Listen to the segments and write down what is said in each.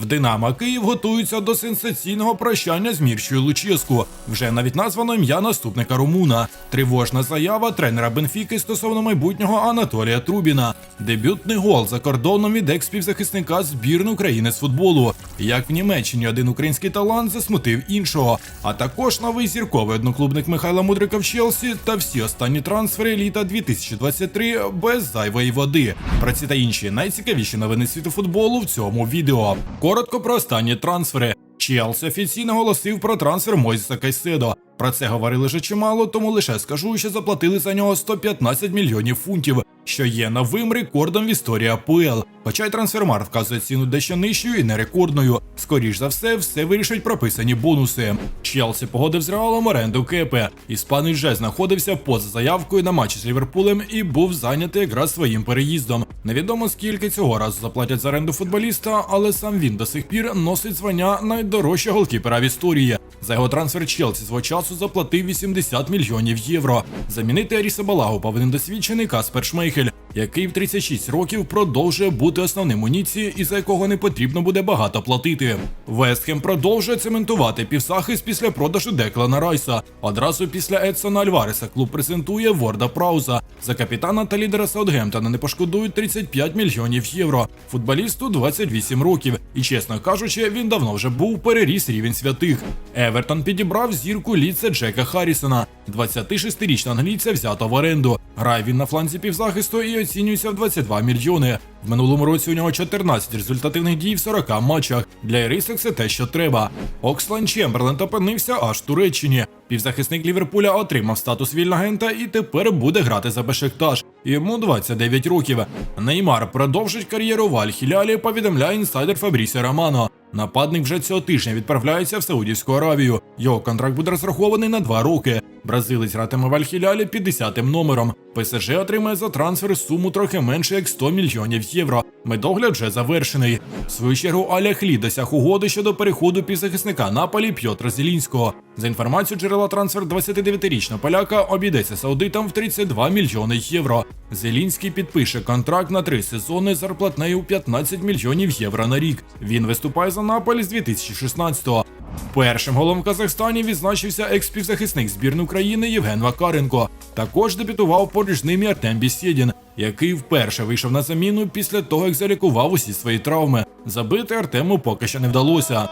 В Динамо Київ готуються до сенсаційного прощання з Мірчою Луческу. Вже навіть названо ім'я наступника Румуна. Тривожна заява тренера Бенфіки стосовно майбутнього Анатолія Трубіна. Дебютний гол за кордоном від екс-півзахисника збірної України з футболу. Як в Німеччині один український талант засмутив іншого. А також новий зірковий одноклубник Михайла Мудрика в Челсі та всі останні трансфери літа 2023 без зайвої води. Про ці та інші найцікавіші новини світу футболу в цьому відео. Коротко про останні трансфери. Челсі офіційно голосив про трансфер Мойзеса Кайседо. Про це говорили вже чимало, тому лише скажу, що заплатили за нього 115 мільйонів фунтів, що є новим рекордом в історії АПЛ. Хоча й трансфермар вказує ціну дещо нижчою і не рекордною. Скоріш за все, все вирішать прописані бонуси. Челсі погодив з реалом оренду Кепе. Іспанець вже знаходився поза заявкою на матчі з Ліверпулем і був зайнятий якраз своїм переїздом. Невідомо скільки цього разу заплатять за оренду футболіста, але сам він до сих пір носить звання найдорожчого голкіпера в історії. За його трансфер Челсі свого часу заплатив 80 мільйонів євро. Замінити Аріса Балагу повинен досвідчений Каспер Шмейхель, який в 36 років продовжує бути основним у Ніці і за якого не потрібно буде багато платити. Вестхем продовжує цементувати півзахист після продажу Деклана Райса. Одразу після Едсона Альвареса клуб презентує Ворда Прауза. За капітана та лідера Саутгемптона не пошкодують 35 мільйонів євро. Футболісту 28 років, і чесно кажучи, він давно вже був переріс рівень святих. Евертон підібрав зірку ліца Джека Харрісона. 26-річного англійця взято в оренду. Грає він на фланзі півзахисту і оцінюється в 22 мільйони. В минулому році у нього 14 результативних дій в 40 матчах. Для Ірисок це те, що треба. Окслан Чемберлен опинився аж в Туреччині. Півзахисник Ліверпуля отримав статус вільнагента і тепер буде грати за Бешикташ. Йому 29 років. Неймар продовжить кар'єру в Аль-Хілялі, повідомляє інсайдер Фабрісі Романо. Нападник вже цього тижня відправляється в Саудівську Аравію. Його контракт буде розрахований на два роки. Бразилець гратиме в Аль-Хілялі під 10 номером. ПСЖ отримає за трансфер суму трохи менше як 100 мільйонів євро. Медогляд вже завершений. В свою чергу Аляхлі досяг угоди щодо переходу півзахисника Наполі П'єтра Зелінського. За інформацією джерела трансфер 29-річного поляка обійдеться саудитам в 32 мільйони євро. Зелінський підпише контракт на три сезони зарплатнею у 15 мільйонів євро на рік. Він виступає за Наполі з 2016-го. Першим голом в Казахстані відзначився екс-півзахисник збірної України Євген Вакаренко. Також дебютував поруч з ним Артем Бісєдін, який вперше вийшов на заміну після того, як залікував усі свої травми. Забити Артему поки що не вдалося.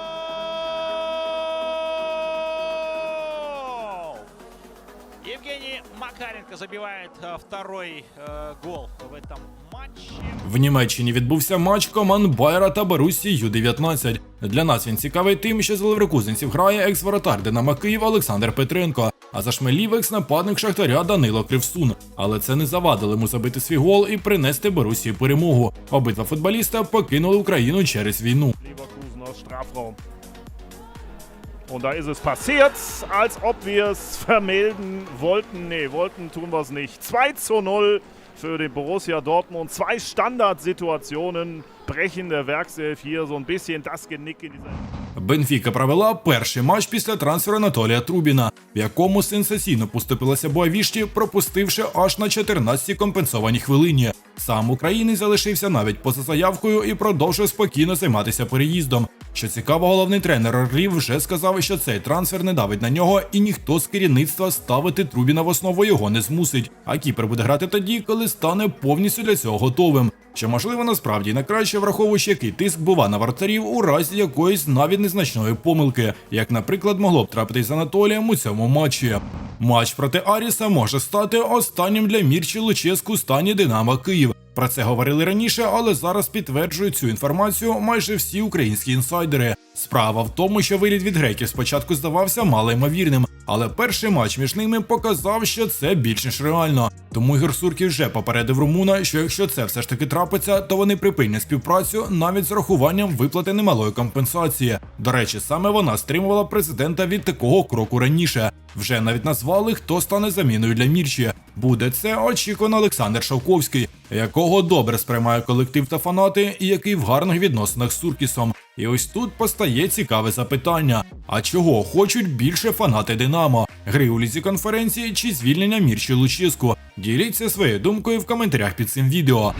Макаренко забивает э, второй э, гол в этом матче. В Німеччині відбувся матч команд Байера та Борусі Ю-19. Для нас він цікавий тим, що за леврекузинців грає екс-воротар Динамо Київ Олександр Петренко, а за шмелів екс-нападник Шахтаря Данило Кривсун. Але це не завадило йому забити свій гол і принести Борусі перемогу. Обидва футболіста покинули Україну через війну. Leverkusener Strafraum. Und da ist es passiert, als ob wir es vermelden wollten. Nee, wollten tun wir es nicht. 2 zu 0 für den Borussia Dortmund. Zwei Standardsituationen brechen der Werkself hier. Бенфіка провела перший матч після трансферу Анатолія Трубіна, в якому сенсаційно поступилася Боавішті, пропустивши аж на 14-й компенсованій хвилині. Сам українець залишився навіть поза заявкою і продовжив спокійно займатися переїздом. Що цікаво, головний тренер Орлів вже сказав, що цей трансфер не давить на нього, і ніхто з керівництва ставити Трубіна в основу його не змусить. А Кіпер буде грати тоді, коли стане повністю для цього готовим. Що можливо насправді на краще враховуючи, який тиск бува на вратарів у разі якоїсь навіть незначної помилки, як, наприклад, могло б трапитись з Анатолієм у цьому матчі. Матч проти Аріса може стати останнім для Мірчі Луческу стані Динамо Київ. Про це говорили раніше, але зараз підтверджують цю інформацію майже всі українські інсайдери. Справа в тому, що виліт від греків спочатку здавався малоймовірним, але перший матч між ними показав, що це більш ніж реально. Тому Ігор Сурків вже попередив румуна, що якщо це все ж таки трапиться, то вони припинять співпрацю навіть з рахуванням виплати немалої компенсації. До речі, саме вона стримувала президента від такого кроку раніше. Вже навіть назвали, хто стане заміною для Мірчі. Буде це очікувано Олександр Шовковський, якого добре сприймає колектив та фанати, і який в гарних відносинах з Суркісом. І ось тут постає цікаве запитання: а чого хочуть більше фанати Динамо? Гри у лізі конференції чи звільнення Мірчі Луческу? Діліться своєю думкою в коментарях під цим відео.